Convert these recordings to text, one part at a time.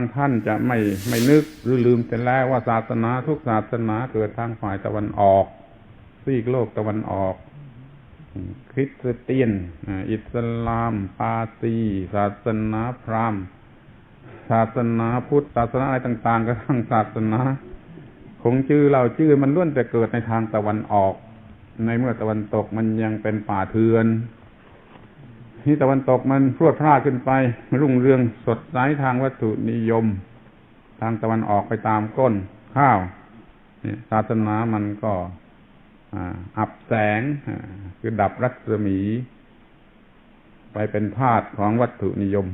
างท่านจะไม่ไม่นึกหรือลืมไปแล้วว่าศาสนาทุกศาสนาเกิดทางฝ่ายตะวันออกซีกโลกตะวันออก คริสเตียน อิสลาม ปาซี ศาสนาพราหมณ์ ศาสนาพุทธศาสนาอะไรต่างๆก็ทั้งศาสนาคงชื่อเราชื่อมันล้วนแต่เกิดในทางตะวันออก ในเมื่อตะวันตกมันยังเป็นป่าเถื่อน ที่ตะวันตกมันพรวดพลาดขึ้นไป รุ่งเรืองสดใสทางวัตถุนิยม ทางตะวันออกไปตามก้นข้าวศาสนามันก็อับแสงคือดับรัศมี ไปเป็นธาตุของวัตถุนิยม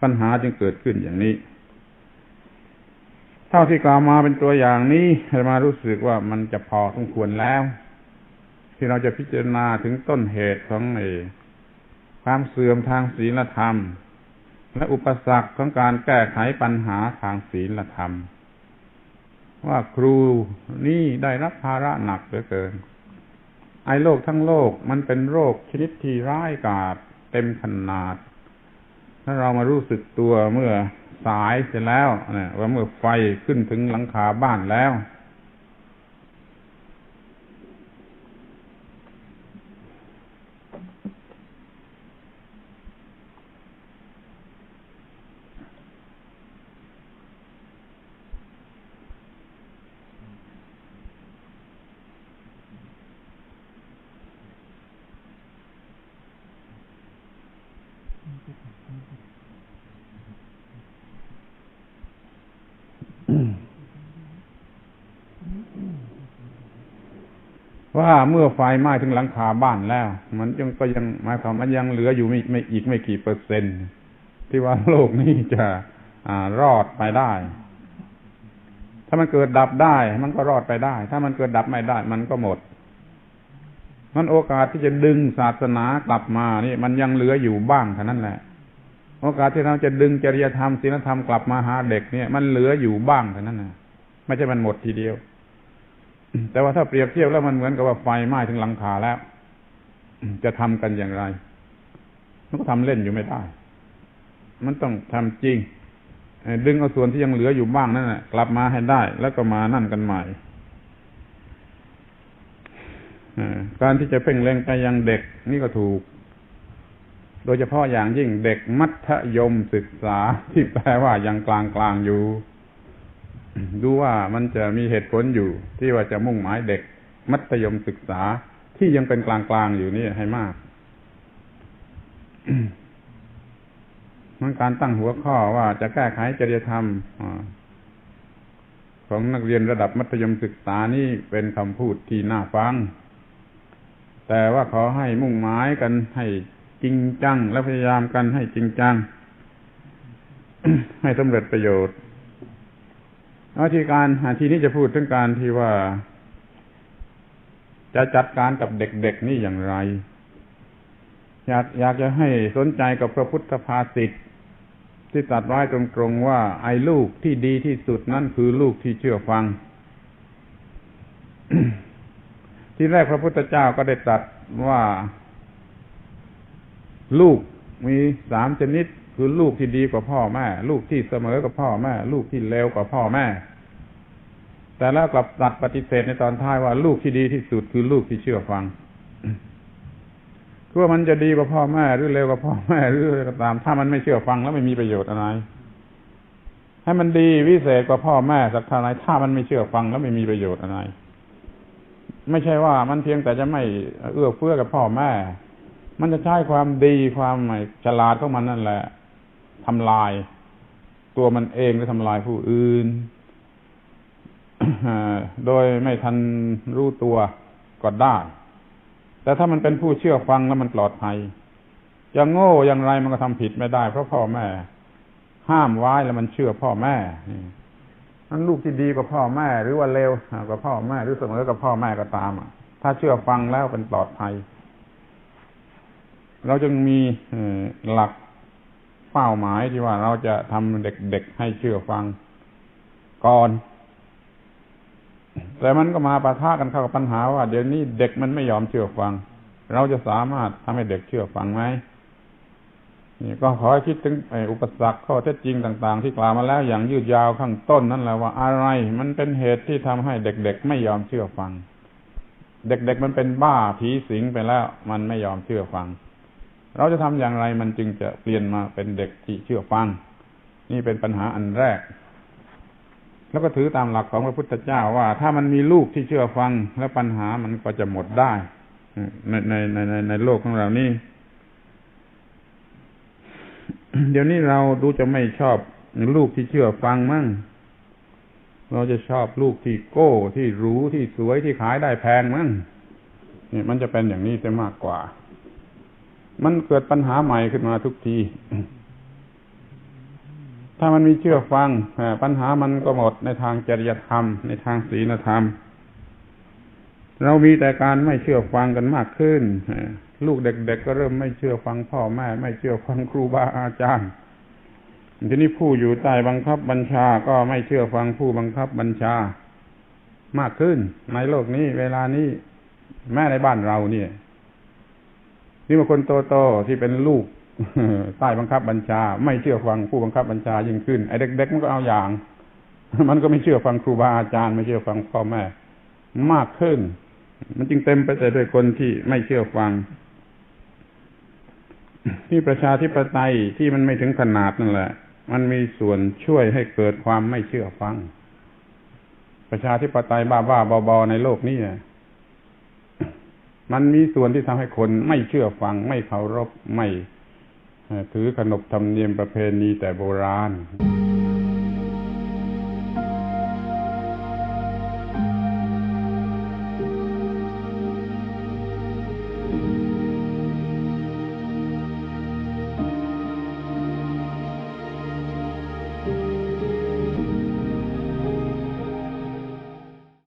ปัญหาจึงเกิดขึ้นอย่างนี้ เท่าที่กล่าวมาเป็นตัวอย่างนี้ให้มารู้สึกว่ามันจะพอสมควรแล้ว ที่เราจะพิจารณาถึงต้นเหตุของไอ้ ความเสื่อมทางศีลธรรม และอุปสรรคของการแก้ไขปัญหาทางศีลธรรม ว่าครูนี่ได้รับภาระหนักเหลือเกิน ไอ้โลกทั้งโลกมันเป็นโรคชนิดที่ร้ายกาจเต็มขนาด ถ้าเรามารู้สึกตัวเมื่อสายเสร็จแล้วนะว่าเมื่อไฟขึ้นถึงหลังคาบ้านแล้ว ว่าเมื่อไฟไหม้ถึงหลังคาบ้านแล้ว มันยังก็ยังหมายความมันยังเหลืออยู่ไม่ไม่อีกไม่กี่เปอร์เซ็นต์ ที่ว่าโลกนี้จะอ่ารอดไปได้ ถ้ามันเกิดดับได้ มันก็รอดไปได้ ถ้ามันเกิดดับไม่ได้ มันก็หมด มันโอกาสที่จะดึงศาสนากลับมานี่มันยังเหลืออยู่บ้างเท่านั้นแหละ โอกาสที่เราจะดึงจริยธรรมศีลธรรมกลับมาหาเด็กเนี่ย มันเหลืออยู่บ้างเท่านั้นนะไม่ใช่มันหมดทีเดียว แต่ว่าถ้าเปรียบเทียบแล้วมันเหมือนกับว่าไฟไหม้ถึงหลังคาแล้ว จะทำกันอย่างไรมันก็ทำเล่นอยู่ไม่ได้ มันต้องทำจริงดึงเอาส่วนที่ยังเหลืออยู่บ้างนั่นแหละกลับมาให้ได้ แล้วก็มานั่นกันใหม่ การที่จะเพ่งเล็งไปยังเด็กนี่ก็ถูก โดยเฉพาะอย่างยิ่งเด็กมัธยมศึกษาที่แปลว่ายังกลางกลางอยู่ ดูว่ามันจะมีเหตุผลอยู่ ที่ว่าจะมุ่งหมายเด็ก มัธยมศึกษาที่ยังเป็นกลางๆอยู่นี่ให้มากมันการตั้งหัวข้อว่าจะแก้ไขจริยธรรมของนักเรียนระดับมัธยมศึกษานี่เป็นคำพูดที่น่าฟัง แต่ว่าขอให้มุ่งหมายกันให้จริงจัง และพยายามกันให้จริงจัง ให้สำเร็จประโยชน์อาทีการทีนี้จะพูดถึงการที่ว่า จะจัดการกับเด็กๆนี่อย่างไร อยากอยากจะให้สนใจกับพระพุทธภาษิตที่ตัดไว้ตรงๆว่า ไอ้ลูกที่ดีที่สุดนั่นคือลูกที่เชื่อฟัง ที่แรกพระพุทธเจ้าก็ได้ตรัสว่าลูกมีสามชนิด คือลูกที่ดีกว่าพ่อแม่ ลูกที่เสมอกับพ่อแม่ ลูกที่เลวกว่าพ่อแม่ แต่แล้วกลับตัดปฏิเสธในตอนท้ายว่าลูกที่ดีที่สุดคือลูกที่เชื่อฟังคือว่ามันจะดีกว่าพ่อแม่หรือเลวกว่าพ่อแม่หรืออะไรก็ตาม ถ้ามันไม่เชื่อฟังแล้วไม่มีประโยชน์อะไร ให้มันดีวิเศษกว่าพ่อแม่สักเท่าไรถ้ามันไม่เชื่อฟังแล้วไม่มีประโยชน์อะไร ไม่ใช่ว่ามันเพียงแต่จะไม่เอื้อเฟื้อกับพ่อแม่ มันจะใช้ความดีความฉลาดของมันนั่นแหละทำลาย ตัวมันเองหรือทำลายผู้อื่นโดยไม่ทันรู้ตัวก็ได้ แต่ถ้ามันเป็นผู้เชื่อฟังแล้วมันปลอดภัยอย่างโง่อย่างไรมันก็ทำผิดไม่ได้ เพราะพ่อแม่ ห้ามไว้แล้วมันเชื่อพ่อแม่ นั้นลูกที่ดีกว่าพ่อแม่หรือว่าเลวกว่าพ่อแม่หรือเสมอกับพ่อแม่ก็ตามอะถ้าเชื่อฟังแล้วเป็นปลอดภัย เราจึงมีหลักเป้าหมายที่ว่าเราจะทำเด็กๆให้เชื่อฟังก่อน แต่มันก็มาปะทะกันเข้ากับปัญหาว่าเดี๋ยวนี้เด็กมันไม่ยอมเชื่อฟัง เราจะสามารถทำให้เด็กเชื่อฟังไหม นี่ก็ขอให้คิดถึงอุปสรรคข้อเท็จจริงต่าง ๆ ที่กล่าวมาแล้วอย่างยืดยาวข้างต้นนั่นแหละว่าอะไรมันเป็นเหตุที่ทำให้เด็ก ๆ ไม่ยอมเชื่อฟัง เด็ก ๆ มันเป็นบ้าผีสิงไปแล้ว มันไม่ยอมเชื่อฟัง เราจะทำอย่างไรมันจึงจะเปลี่ยนมาเป็นเด็กที่เชื่อฟัง นี่เป็นปัญหาอันแรก แล้วก็ถือตามหลักของพระพุทธเจ้าว่า ถ้ามันมีลูกที่เชื่อฟัง แล้วปัญหามันก็จะหมดได้ในในในในในโลกของเรานี่ เดี๋ยวนี้เราดูจะไม่ชอบลูกที่เชื่อฟังมั่ง เราจะชอบลูกที่โก้ที่รู้ที่สวยที่ขายได้แพงมั่งนี่มันจะเป็นอย่างนี้จะมากกว่า มันเกิดปัญหาใหม่ขึ้นมาทุกที ถ้ามันมีเชื่อฟังปัญหามันก็หมดในทางจริยธรรม ในทางศีลธรรม เรามีแต่การไม่เชื่อฟังกันมากขึ้น ลูกเด็ก ๆ ก็เริ่มไม่เชื่อฟังพ่อแม่ไม่เชื่อฟังครูบาอาจารย์ทีนี้ผู้อยู่ใต้บังคับบัญชาก็ไม่เชื่อฟังผู้บังคับบัญชา มากขึ้นในโลกนี้เวลานี้แม่ในบ้านเราเนี่ย นี่บางคนโตๆที่เป็นลูกใต้บังคับบัญชา ไม่เชื่อฟังผู้บังคับบัญชายิ่งขึ้นไอ้เด็กๆมันก็เอาอย่าง มันก็ไม่เชื่อฟังครูบาอาจารย์ ไม่เชื่อฟังพ่อแม่ มากขึ้น มันจึงเต็มไปแต่ด้วยคนที่ไม่เชื่อฟัง ที่ประชาธิปไตยที่มันไม่ถึงขนาดนั่นแหละ มันมีส่วนช่วยให้เกิดความไม่เชื่อฟัง ประชาธิปไตยบ้าๆบอๆในโลกนี้มันมีส่วนที่ทำให้คนไม่เชื่อฟัง ไม่เคารพไม่ถือขนบธรรมเนียมประเพณีแต่โบราณ